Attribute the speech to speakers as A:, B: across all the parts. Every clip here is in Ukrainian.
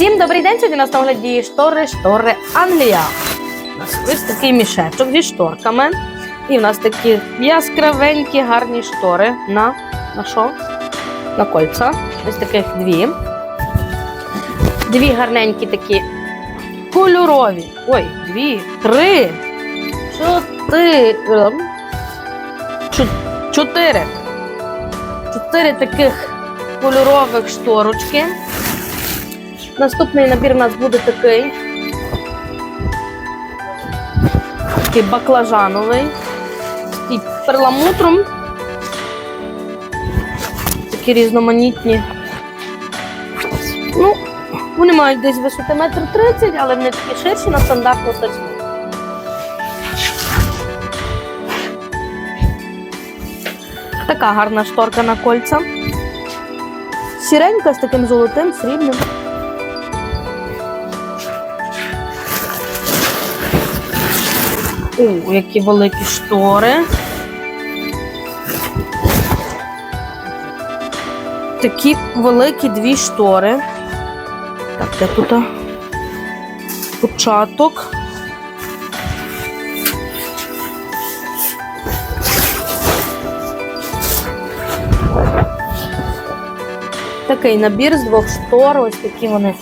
A: Всім добрий день! Сьогодні нас на огляді штори, штори Англія. У нас ось такий мішечок зі шторками. І в нас такі яскравенькі гарні штори на, на що? На кольця. Ось таких дві. Дві гарненькі такі кольорові. Ой, дві, три, чотири. Чотири. Чотири таких кольорових шторочки. Наступний набір у нас буде такий. Такий баклажановий. З перламутром. Такі різноманітні. Ну, вони мають десь висоти метр тридцять, але вони такі ширші на стандартну тачку. Така гарна шторка на кольця. Сіренька з таким золотим, срібним. О, які великі штори. Такі великі дві штори. Так, де тут? Початок. Такий набір з двох штор. Ось такі вони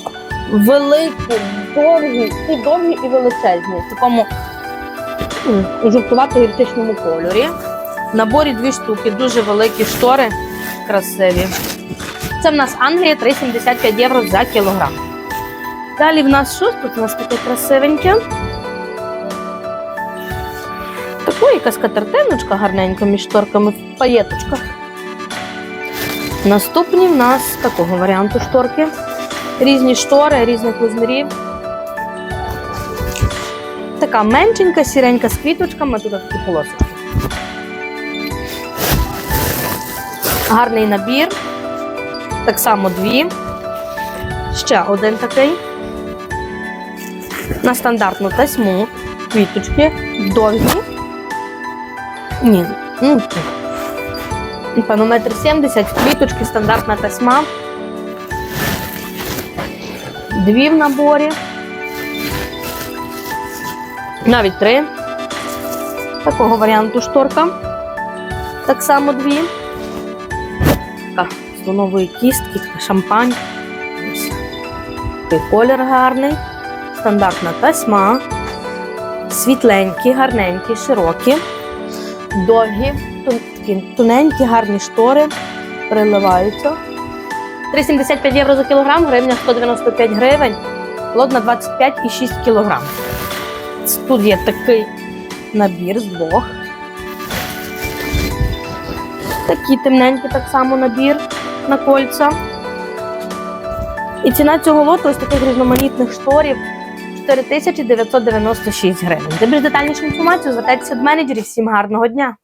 A: великі, довгі, і довгі і величезні. В такому у жовтувато-гіртичному кольорі. В наборі дві штуки, дуже великі штори, красиві. Це в нас Англія 3,75 євро за кілограм. Далі в нас що тут у нас таке красивеньке? Таку якась катертиночка гарненька між шторками в паєточках. Наступні в нас такого варіанту шторки. Різні штори, різних розмірів. Така меншенька, сіренька з квіточками, тут такі полосочки. Гарний набір. Так само дві. Ще один такий. На стандартну тасьму. Квіточки. Довгі. Ні. Ну, Напевно, метр сімдесят. Квіточки, стандартна тасьма. Дві в наборі. Навіть три. Такого варіанту шторка. Так само дві. Така слонової кістки, шампань. Колір гарний. Стандартна тасьма. Світленькі, гарненькі, широкі, довгі, тоненькі, гарні штори. Приливаються. 3,75 євро за кілограм, гривня 195 гривень, лот на 25,6 кілограм. Тут є такий набір з двох. Такий темненький так само набір на кольця. І ціна цього лоту ось таких різноманітних шторів 4996 гривень. Де більш детальнішу інформацію звертайтеся до менеджерів. Всім гарного дня!